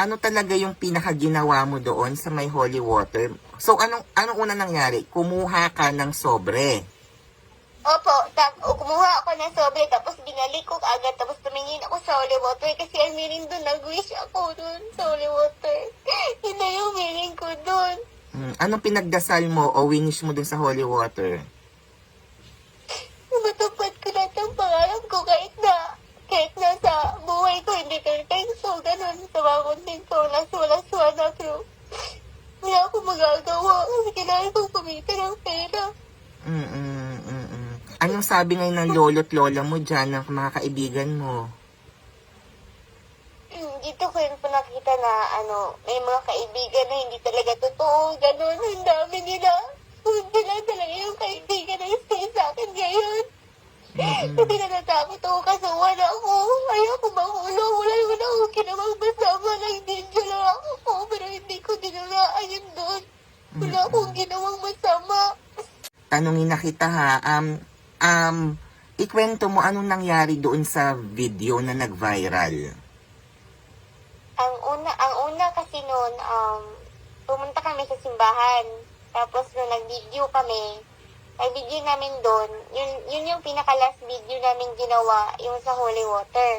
ano talaga yung pinakaginawa mo doon sa may holy water? So, anong, anong una nangyari? Kumuha ka ng sobre. Opo, tap, kumuha ako ng sobre, tapos binalik ko agad, tapos tumingin ako sa holy water, kasi ang meaning doon, nag-wish ako doon sa holy water. Yun na yung meaning ko doon. Hmm, anong pinagdasal mo o winish mo doon sa holy water? Matupad ko lahat ng pangarap ko kahit na, kahit na sa buhay ko, hindi perfect. So, ganun, sa mga content ko, nasuwa-suwa na, pero wala akong magagawa kasi kailangan kong kumita ng pera. Mm-mm, mm-mm. Anong sabi ngayon ng lolo't lola mo dyan, ng mga kaibigan mo? Hmm, dito ko po nakita na ano, may mga kaibigan na hindi talaga totoo, ganun, ang dami nila. Hindi lang talaga yung kaibigan na stay sa akin ngayon. Kasi natatakot ako kasi wala ako. Ayoko mahulong. Wala naman ako kinamang masama. Nag-ninja lang ako pero hindi ko dinuraan yun doon. Wala akong ginawang masama. Tanungin na kita ha, um, um, ikwento mo anong nangyari doon sa video na nag-viral. Ang una, ang una kasi noon, um, pumunta kami sa simbahan. Tapos nung nag-video kami, ang video namin doon, yun, yun yung pinaka-last video namin ginawa, yung sa holy water.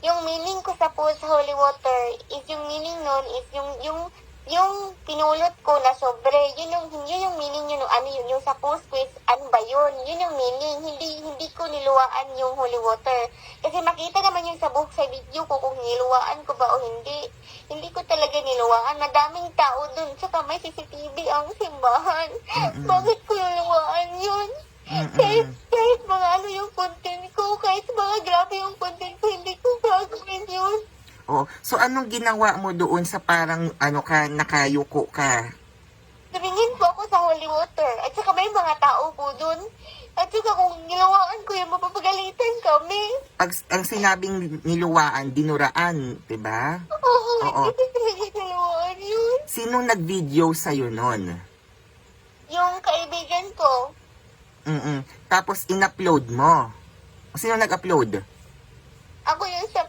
Yung meaning ko sa post sa holy water is yung meaning noon is yung yung yung pinulot ko na sobre, yun yung, yun yung meaning yun, ano yun, yung sa post is, ano ba yun? Yun yung meaning, hindi, hindi ko niluwaan yung holy water. Kasi makita naman yung sa buhok sa video ko kung niluwaan ko ba o hindi. Hindi ko talaga niluwaan. Madaming tao dun, tsaka may CCTV ang simbahan. Bakit ko niluwaan yun? Kahit, kahit mga ano yung content ko, kahit mga grabe yung content ko, hindi ko gagawin yun. Oh, so anong ginawa mo doon sa parang ano ka nakayuko ka? Tumingin po ako sa holy water. At saka may mga tao po dun. At saka kung nilawaan ko yung mapapagalitan kami. Pag ang sinabing niluwaan, dinuraan, 'di ba? Oo, Oo. hindi talaga yun. Sinong nag-video sa noon? Yung kaibigan ko, Mm. Tapos in-upload mo. Sino nag-upload?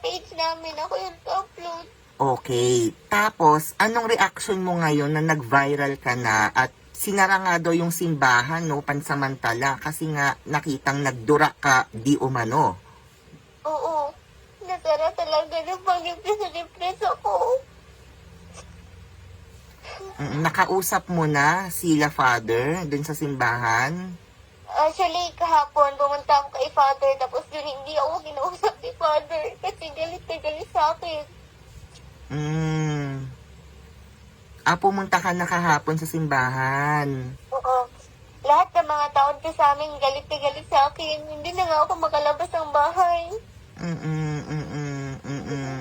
Page namin, ako yung upload. Okay. Tapos, anong reaction mo ngayon na nag-viral ka na at sinara nga daw yung simbahan, no, pansamantala, kasi nga nakitang nagdura ka di umano. Oo, nasara talaga ng depress ako. Mm, Nakausap mo na sila father dun sa simbahan? Actually, kahapon, pumunta ako kay father, tapos yun, hindi ako kinausap ni father kasi galit na galit sa akin. Mm. Ah, pumunta ka na kahapon sa simbahan. Oo. Lahat ng mga taon ko sa amin galit na galit sa akin. Hindi na nga ako makalabas ng bahay. Mm-mm, mm-mm, mm-mm.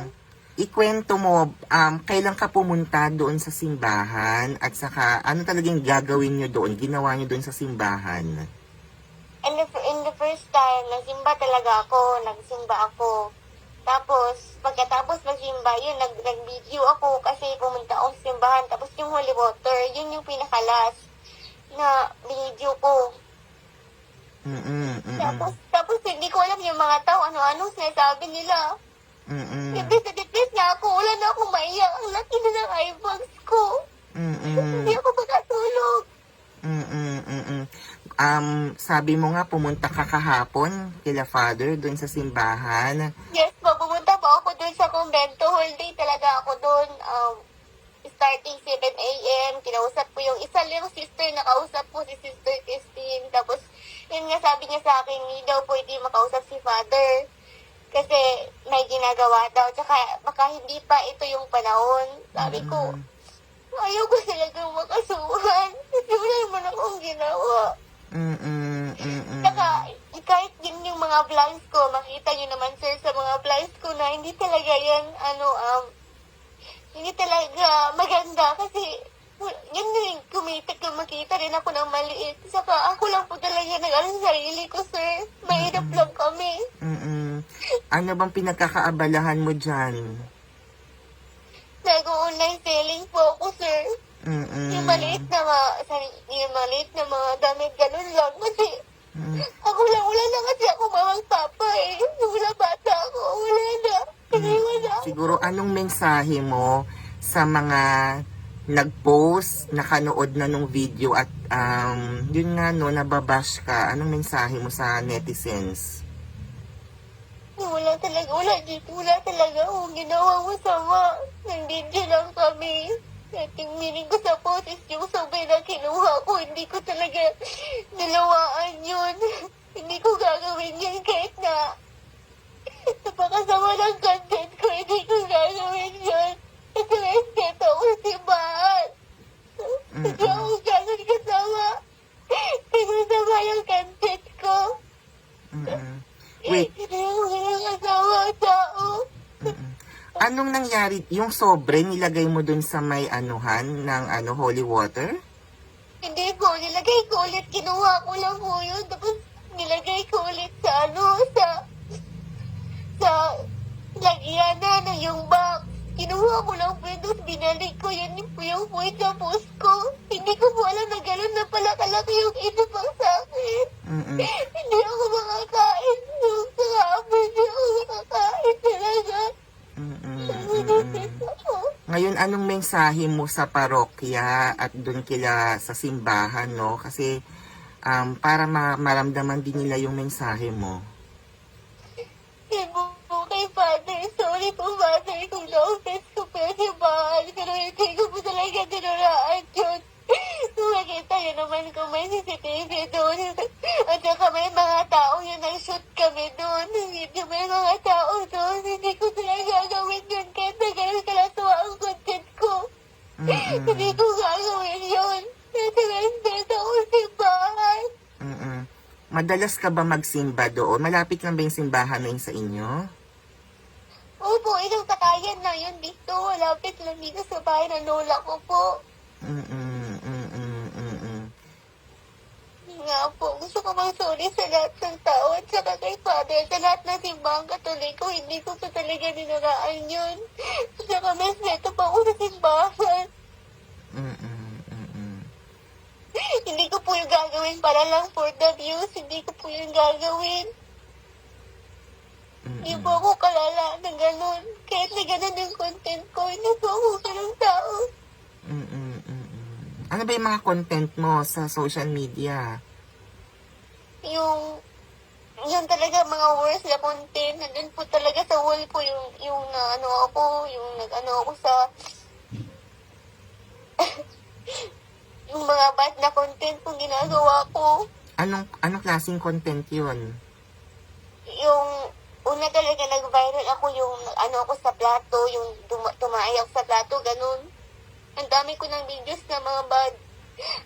Ikwento mo, um, kailan ka pumunta doon sa simbahan at saka ano talagang gagawin nyo doon, ginawa nyo doon sa simbahan? And the, in the first time, nagsimba talaga ako. Nagsimba ako. Tapos, pagkatapos magsimba, yun, nag, nag-video ako kasi pumunta ako sa simbahan. Tapos yung holy water, yun yung pinakalas na video ko. Mm-mm, mm-mm, Tapos, tapos hindi ko alam yung mga tao, ano-ano sinasabi nila. mm-mm, Depress na depress na ako. Wala na akong maiyak. Ang laki na ng eyebags ko. mm-mm, Hindi ako makatulog. mm-mm, mm-mm. Um, sabi mo nga pumunta ka kahapon kila father doon sa simbahan. Yes po, pumunta po ako dun sa convento. Whole day talaga ako dun. Um, starting 7 a.m. Kinausap ko yung isa lang sister na kausap ko, si Sister Christine. Tapos, yun nga sabi niya sa akin, hindi daw pwede makausap si Father. Kasi may ginagawa daw. Tsaka baka hindi pa ito yung panahon. Sabi ko, ayaw ko talagang makasuhan. Kasi wala naman akong ginawa. Mm-mm, mm-mm. Saka, kahit din yung mga vlogs ko, makita nyo naman sir sa mga vlogs ko na hindi talaga yan, ano, um, hindi talaga maganda kasi yun din, kumita, makita rin ako ng maliit. Saka ako lang po talaga nag-ano sa sarili ko, sir. Mahirap lang kami. Mm-mm. Ano bang pinagkakaabalahan mo dyan? Nag-online selling po ako, sir. Mm-mm. Yung maliit na mga, sari- yung maliit na mga damit, ganun lang. Kasi Mm. ako lang, wala na kasi ako mamang papa eh. Wala bata ako, wala na. Kasi wala. Siguro anong mensahe mo sa mga nag-post, nakanood na nung video at um, yun nga no, nababash ka. Anong mensahe mo sa netizens? Wala talaga, wala dito, wala talaga akong ginawa masama. Nandito lang kami. Ating meaning ko sa post is yung sabay na kinuha ko. Hindi ko talaga nalawaan yun. Hindi ko gagawin yun kahit na napakasama ng content ko. Hindi ko gagawin yun. Kasi respeto ko si Bahan. Hindi ako gagawin kasama. Pinasama yung content anong nangyari? Yung sobre nilagay mo dun sa may anuhan ng ano holy water? Hindi po, nilagay ko ulit. Kinuha ko lang po yun. Tapos nilagay ko ulit sa ano, sa sa lagyan na ng yung box. Kinuha ko lang po yun. Tapos binalik ko yun yung po yung point sa post ko. Hindi ko po alam na gano'n na pala kalaki yung ito pang sa akin. Mm-mm. Hindi ako makakain. Yung sa hindi ako makakain anong mensahe mo sa parokya at doon kila sa simbahan, no? Kasi um, para ma- maramdaman din nila yung mensahe mo. Sabi po kay Father, sorry po Father kung na-offense ko po si Bahal, pero hindi ko po talaga tinuraan yun. Kung makita yun naman kung may CCTV doon. At saka may mga Madalas ka ba magsimba doon? Malapit lang ba yung simbahan na yun sa inyo? Opo, ilang takayan na yun dito. Malapit lang dito sa bahay ng lola ko po. Mm-mm. Mm-mm. Mm-mm. Nga po, gusto ko mang sorry sa lahat ng tao at saka kay Father, sa lahat ng simbahang katoliko, hindi ko pa talaga ninaraan yun. At saka mas neto pa ako sa simbahan. Mm-mm. Mm-mm. hindi ko po yung gagawin para lang for the views, hindi ko po yung gagawin. Hindi po ako kalala na ganun. Kahit na ganun yung content ko, hindi po ako ganun tao. Mm-mm. Ano ba yung mga content mo sa social media? yung yun talaga mga words na content nandun po talaga sa wall ko yung yung na ano ako yung nag ano ako sa yung mga bad na content kung ginagawa ko Anong anong klaseng content yun? yung una talaga nag-viral ako yung ano ako sa plato yung tuma- tumaay ako sa plato ganun ang dami ko ng videos na mga bad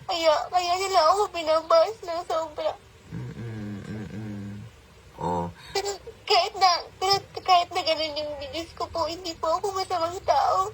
kaya kaya nila ako binabas ng sobra. Oh. Pero kahit na, pero kahit na ganun yung videos ko po, hindi po ako masamang tao.